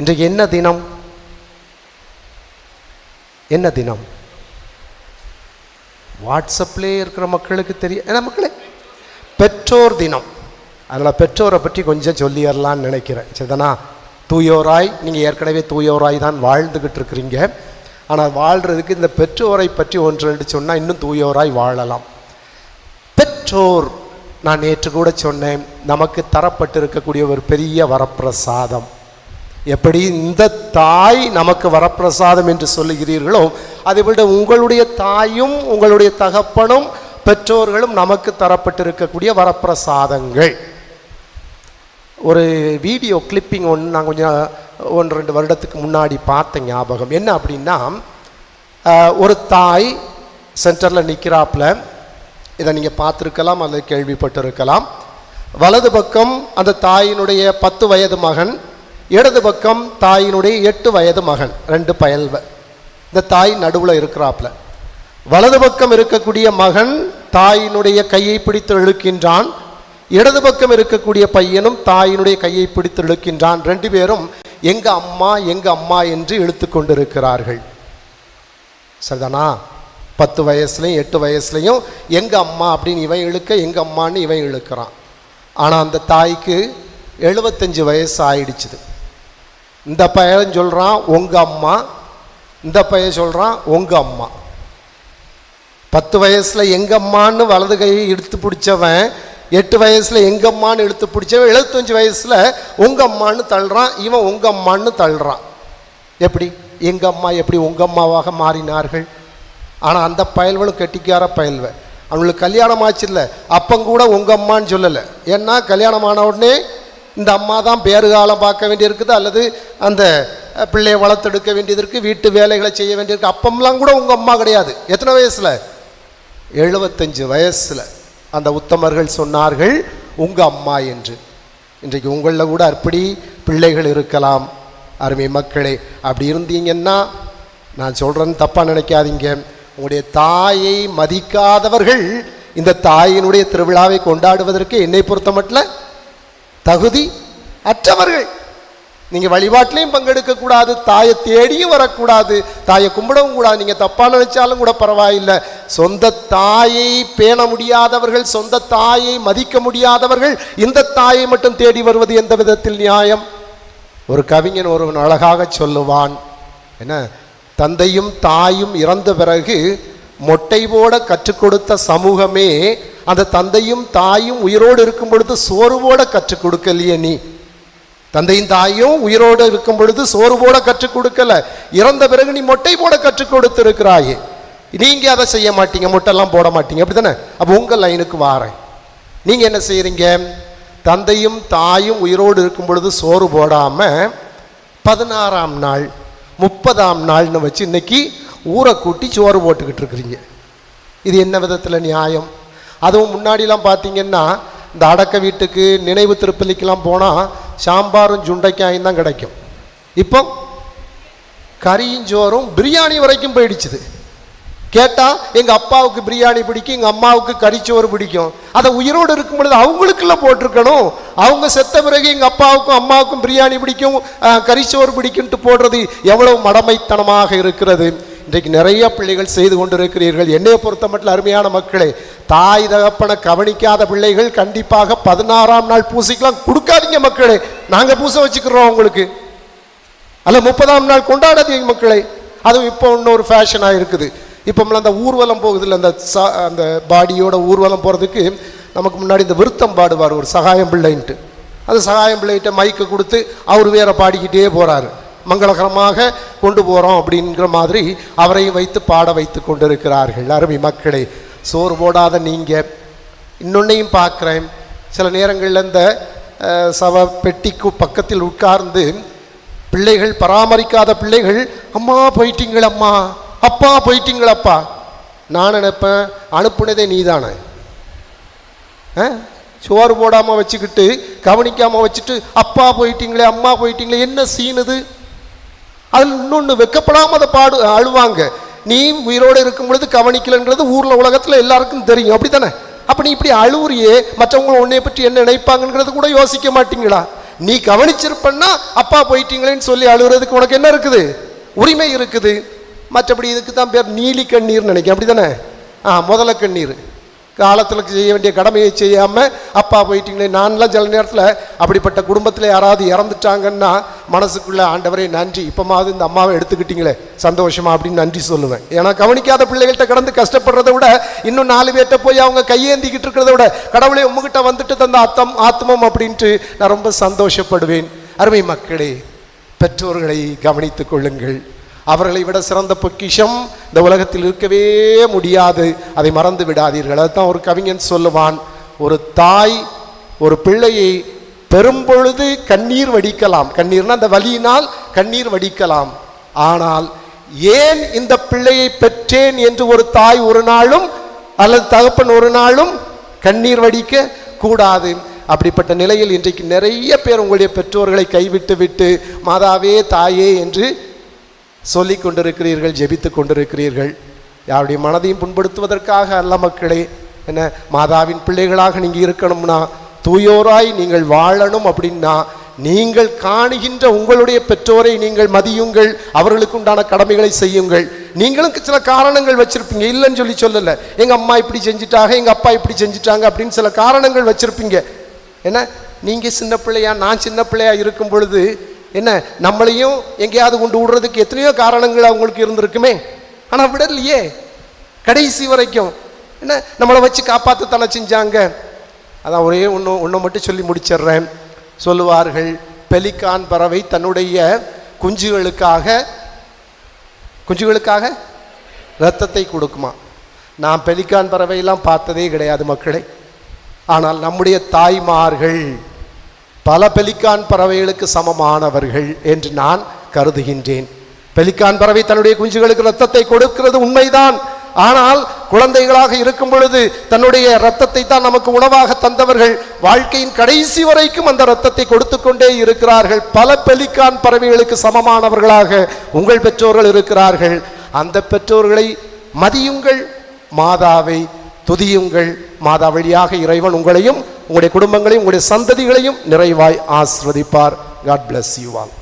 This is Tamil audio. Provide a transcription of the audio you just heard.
இன்றைக்கு என்ன தினம்? என்ன தினம்? வாட்ஸ்அப்லேயே இருக்கிற மக்களுக்கு தெரியும் ஏன்னா மக்களே பெற்றோர் தினம். அதனால் பெற்றோரை பற்றி கொஞ்சம் சொல்லிடலான்னு நினைக்கிறேன். சரிதானா? தூயோராய் நீங்கள் ஏற்கனவே தூயோராய் தான் வாழ்ந்துக்கிட்டு இருக்கிறீங்க. ஆனால் வாழ்கிறதுக்கு இந்த பெற்றோரை பற்றி ஒன்று ரெண்டு சொன்னால் இன்னும் தூயோராய் வாழலாம். பெற்றோர் நான் நேற்று கூட சொன்னேன் நமக்கு தரப்பட்டிருக்கக்கூடிய ஒரு பெரிய வரப்பிரசாதம். எப்படி இந்த தாய் நமக்கு வரப்பிரசாதம் என்று சொல்லுகிறீர்களோ அதை உங்களுடைய தாயும் உங்களுடைய தகப்பனும் பெற்றோர்களும் நமக்கு தரப்பட்டிருக்கக்கூடிய வரப்பிரசாதங்கள். ஒரு வீடியோ கிளிப்பிங் ஒன்று நான் கொஞ்சம் ஒன்று ரெண்டு வருடத்துக்கு முன்னாடி பார்த்த ஞாபகம். என்ன அப்படின்னா ஒரு தாய் சென்டரில் நிற்கிறாப்புல இதை நீங்கள் பார்த்துருக்கலாம் அல்லது கேள்விப்பட்டிருக்கலாம். வலது பக்கம் அந்த தாயினுடைய பத்து வயது மகன் இடது பக்கம் தாயினுடைய எட்டு வயது மகன் ரெண்டு பயல்வ இந்த தாய் நடுவில் இருக்கிறாப்புல. வலது பக்கம் இருக்கக்கூடிய மகன் தாயினுடைய கையை பிடித்து இழுக்கின்றான். இடது பக்கம் இருக்கக்கூடிய பையனும் தாயினுடைய கையை பிடித்து இழுக்கின்றான். ரெண்டு பேரும் எங்க அம்மா எங்க அம்மா என்று இழுத்து கொண்டிருக்கிறார்கள். சரிதானா? பத்து வயசுலையும் எட்டு வயசுலையும் எங்க அம்மா அப்படின்னு இவன் இழுக்க எங்க அம்மான்னு இவன் இழுக்கிறான். ஆனால் அந்த தாய்க்கு எழுபத்தஞ்சு வயசு ஆயிடுச்சுது. இந்த பையன் சொல்கிறான் உங்க அம்மா. இந்த பையன் சொல்கிறான் உங்க அம்மா. பத்து வயசில் எங்கம்மான்னு வலது கையை இழுத்து பிடிச்சவன் எட்டு வயசில் எங்கம்மான்னு இழுத்து பிடிச்சவன் எழுபத்தஞ்சு வயசில் உங்க அம்மான்னு தள்ளுறான் இவன் உங்க அம்மான்னு தள்ளுறான். எப்படி? எங்கள் அம்மா எப்படி உங்க அம்மாவாக மாறினார்கள்? ஆனால் அந்த பயல்வனும் கெட்டிக்கார பயல்வன். அவனுக்கு கல்யாணம் ஆச்சு இல்லை அப்பங்கூட உங்க அம்மான்னு சொல்லலை. ஏன்னா கல்யாணம் ஆன உடனே இந்த அம்மா தான் பேறுகாலம் பார்க்க வேண்டியிருக்குது அல்லது அந்த பிள்ளையை வளர்த்தெடுக்க வேண்டியது இருக்குது வீட்டு வேலைகளை செய்ய வேண்டியிருக்கு. அப்பம்லாம் கூட உங்கள் அம்மா கிடையாது. எத்தனை வயசில்? எழுபத்தஞ்சு வயசில். அந்த உத்தமர்கள் சொன்னார்கள் உங்கள் அம்மா என்று. இன்றைக்கு உங்களில் கூட அப்படி பிள்ளைகள் இருக்கலாம். அருமை மக்களே அப்படி இருந்தீங்கன்னா நான் சொல்கிறேன்னு தப்பாக நினைக்காதீங்க. உங்களுடைய தாயை மதிக்காதவர்கள் இந்த தாயினுடைய திருவிழாவை கொண்டாடுவதற்கு என்னை பொறுத்த மட்டும் தகுதி அற்றவர்கள். நீங்கள் வழிபாட்டிலையும் பங்கெடுக்கக்கூடாது தாயை தேடியும் வரக்கூடாது. தாயை கும்பிடவும் கூடாது. நீங்கள் தப்பாக நினைச்சாலும் கூட பரவாயில்லை. சொந்த தாயை பேண முடியாதவர்கள் சொந்த தாயை மதிக்க முடியாதவர்கள் இந்த தாயை மட்டும் தேடி வருவது எந்த விதத்தில் நியாயம்? ஒரு கவிஞன் ஒருவன் அழகாக சொல்லுவான். என்ன? தந்தையும் தாயும் இறந்த பிறகு மொட்டை போட கற்றுக் கொடுத்த சமூகமே அந்த தந்தையும் தாயும் உயிரோடு இருக்கும் பொழுது சோர்வோட கற்றுக் கொடுக்கலையே நீ. தந்தையும் தாயும் உயிரோடு இருக்கும் பொழுது சோர்வோட கற்றுக் கொடுக்கல. இறந்த பிறகு நீ மொட்டை போட கற்றுக் கொடுத்துருக்கிறாயே. நீங்க அதை செய்ய மாட்டீங்க மொட்டைலாம் போட மாட்டீங்க அப்படிதானே அப்போ உங்கள் லைனுக்கு வாரேன். நீங்க என்ன செய்கிறீங்க தந்தையும் தாயும் உயிரோடு இருக்கும் பொழுது சோறு போடாம பதினாறாம் நாள் முப்பதாம் நாள்னு வச்சு இன்னைக்கு ஊரை கூட்டி சோறு போட்டுக்கிட்டு இருக்கிறீங்க. இது என்ன விதத்தில் நியாயம்? அதுவும் முன்னாடிலாம் பார்த்தீங்கன்னா இந்த அடக்க வீட்டுக்கு நினைவு திருப்பலிக்கெலாம் போனால் சாம்பாரும் சுண்டைக்காயும் தான் கிடைக்கும். இப்போ கறியும் சோறும் பிரியாணி வரைக்கும் போயிடுச்சுது. கேட்டால் எங்கள் அப்பாவுக்கு பிரியாணி பிடிக்கும் எங்கள் அம்மாவுக்கு கறிச்சோறு பிடிக்கும். அதை உயிரோடு இருக்கும் பொழுது அவங்களுக்குள்ள போட்டிருக்கணும். அவங்க செத்த பிறகு எங்கள் அப்பாவுக்கும் அம்மாவுக்கும் பிரியாணி பிடிக்கும் கறிச்சோறு பிடிக்கும்ட்டு போடுறது எவ்வளவு மடமைத்தனமாக இருக்கிறது. இன்றைக்கு நிறைய பிள்ளைகள் செய்து கொண்டிருக்கிறீர்கள். என்னைய பொறுத்த மட்டும் அருமையான மக்களே தாய் தகப்பனை கவனிக்காத பிள்ளைகள் கண்டிப்பாக பதினாறாம் நாள் பூசைக்கெல்லாம் கொடுக்காதீங்க மக்களே நாங்கள் பூசை வச்சுக்கிறோம் உங்களுக்கு. அல்ல முப்பதாம் நாள் கொண்டாடாதீங்க மக்களே. அதுவும் இப்போ இன்னொரு ஃபேஷனாக இருக்குது. இப்போ அந்த ஊர்வலம் போகுதுல்ல அந்த சா அந்த பாடியோட ஊர்வலம் போகிறதுக்கு நமக்கு முன்னாடி இந்த விருத்தம் பாடுவார் ஒரு சகாயம் பிள்ளைன்ட்டு. அந்த சகாயம் பிள்ளைகிட்ட மைக்கை கொடுத்து அவர் வேற பாடிக்கிட்டே போகிறாரு மங்களகரமாக கொண்டு போகிறோம் அப்படிங்கிற மாதிரி அவரையும் வைத்து பாட வைத்து கொண்டிருக்கிறார்கள். அருமை மக்களை சோறு போடாத நீங்கள் இன்னொன்னையும் பார்க்குறேன். சில நேரங்களில் இந்த சவ பெட்டிக்கு பக்கத்தில் உட்கார்ந்து பிள்ளைகள் பராமரிக்காத பிள்ளைகள் அம்மா போயிட்டீங்கள் அம்மா அப்பா போயிட்டீங்களப்பா நான் நினைப்பேன் அனுப்புனதே நீதானே. ஆ? சோறு போடாமல் வச்சுக்கிட்டு கவனிக்காமல் வச்சுட்டு அப்பா போயிட்டீங்களே அம்மா போயிட்டீங்களே என்ன சீனுது அதில் இன்னொன்று வெக்கப்படாமல் அதை பாடு அழுவாங்க. நீ உயிரோடு இருக்கும் பொழுது கவனிக்கலைன்றது ஊரில் உலகத்தில் எல்லாருக்கும் தெரியும். அப்படி தானே அப்போ நீ இப்படி அழுவுறியே மற்றவங்க உன்னை பற்றி என்ன நினைப்பாங்கங்கிறது கூட யோசிக்க மாட்டீங்களா? நீ கவனிச்சிருப்பன்னா அப்பா போயிட்டீங்களேன்னு சொல்லி அழுகுறதுக்கு உனக்கு என்ன இருக்குது? உரிமை இருக்குது. மற்றபடி இதுக்கு தான் பேர் நீலி கண்ணீர்னு நினைக்கிறேன். அப்படி தானே ஆ முதல கண்ணீர். காலத்தில் செய்ய வேண்டிய கடமையை செய்யாமல் அப்பா போயிட்டீங்களே. நான்லாம் சில நேரத்தில் அப்படிப்பட்ட குடும்பத்தில் யாராவது இறந்துட்டாங்கன்னா மனசுக்குள்ள ஆண்டவரே நன்றி. இப்போமாவது இந்த அம்மாவை எடுத்துக்கிட்டீங்களே. சந்தோஷமா அப்படின்னு நன்றி சொல்லுவேன். ஏன்னா கவனிக்காத பிள்ளைகள்கிட்ட கடந்து கஷ்டப்படுறதை விட இன்னும் நாலு பேர்கிட்ட போய் அவங்க கையேந்திக்கிட்டு இருக்கிறத விட கடவுளே உங்ககிட்ட வந்துட்டு தந்த அத்தம் ஆத்மம் அப்படின்ட்டு நான் ரொம்ப சந்தோஷப்படுவேன். அருமை மக்களே பெற்றோர்களை கவனித்துக் கொள்ளுங்கள். அவர்களை விட சிறந்த பொக்கிஷம் இந்த உலகத்தில் இருக்கவே முடியாது. அதை மறந்து விடாதீர்கள். அதுதான் ஒரு கவிஞன் சொல்லுவான் ஒரு தாய் ஒரு பிள்ளையை பெரும்பொழுது கண்ணீர் வடிக்கலாம். கண்ணீர்னா அந்த வலியினால் கண்ணீர் வடிக்கலாம். ஆனால் ஏன் இந்த பிள்ளையை பெற்றேன் என்று ஒரு தாய் ஒரு நாளும் அல்லது தகப்பன் ஒரு நாளும் கண்ணீர் வடிக்க கூடாது? அப்படிப்பட்ட நிலையில் இன்றைக்கு நிறைய பேர் உங்களுடைய பெற்றோர்களை கைவிட்டு விட்டு மாதாவே தாயே என்று சொல்லிக் கொண்டிருக்கிறீர்கள் ஜெபித்து கொண்டிருக்கிறீர்கள். யாருடைய மனதையும் புண்படுத்துவதற்காக அல்ல மக்களே. என்ன மாதாவின் பிள்ளைகளாக நீங்கள் இருக்கணும்னா தூயோராய் நீங்கள் வாழணும் அப்படின்னா நீங்கள் காணுகின்ற உங்களுடைய பெற்றோரை நீங்கள் மதியுங்கள் அவர்களுக்கு உண்டான கடமைகளை செய்யுங்கள். நீங்களும் சில காரணங்கள் வச்சிருப்பீங்க. இல்லைன்னு சொல்லி சொல்லலை. எங்கள் அம்மா இப்படி செஞ்சுட்டாங்க எங்கள் அப்பா இப்படி செஞ்சுட்டாங்க அப்படின்னு சில காரணங்கள் வச்சிருப்பீங்க. என்ன நீங்கள் சின்ன பிள்ளையா நான் சின்ன பிள்ளையா இருக்கும் பொழுது என்ன நம்மளையும் எங்கேயாவது கொண்டு விடுறதுக்கு எத்தனையோ காரணங்கள் அவங்களுக்கு இருந்திருக்குமே. ஆனால் விடலையே. கடைசி வரைக்கும். என்ன நம்மளை வச்சு காப்பாற்ற தானே செஞ்சாங்க. அதான் ஒரே ஒன்று ஒன்று மட்டும் சொல்லி முடிச்சிடுறேன். சொல்லுவார்கள் பெலிக்கான் பறவை தன்னுடைய குஞ்சுகளுக்காக குஞ்சுகளுக்காக ரத்தத்தை கொடுக்குமா? நான் பெலிக்கான் பறவையெல்லாம் பார்த்ததே கிடையாது மக்களை. ஆனால் நம்முடைய தாய்மார்கள் பல பெலிக்கான் பறவைகளுக்கு சமமானவர்கள் என்று நான் கருதுகின்றேன். பெலிக்கான் பறவை தன்னுடைய குஞ்சுகளுக்கு ரத்தத்தை கொடுக்கிறது உண்மைதான். ஆனால் குழந்தைகளாக இருக்கும் பொழுது தன்னுடைய ரத்தத்தை தான் நமக்கு உணவாக தந்தவர்கள் வாழ்க்கையின் கடைசி வரைக்கும் அந்த ரத்தத்தை கொடுத்து கொண்டே இருக்கிறார்கள். பல பெலிக்கான் பறவைகளுக்கு சமமானவர்களாக உங்கள் பெற்றோர்கள் இருக்கிறார்கள். அந்த பெற்றோர்களை மதியுங்கள் மாதாவை துதியுங்கள். மாதா வழியாக இறைவன் உங்களையும் உங்களுடைய குடும்பங்களையும் உங்களுடைய சந்ததிகளையும் நிறைவாய் ஆஸ்வதிப்பார் காட் பிளஸ் யூ ஆல்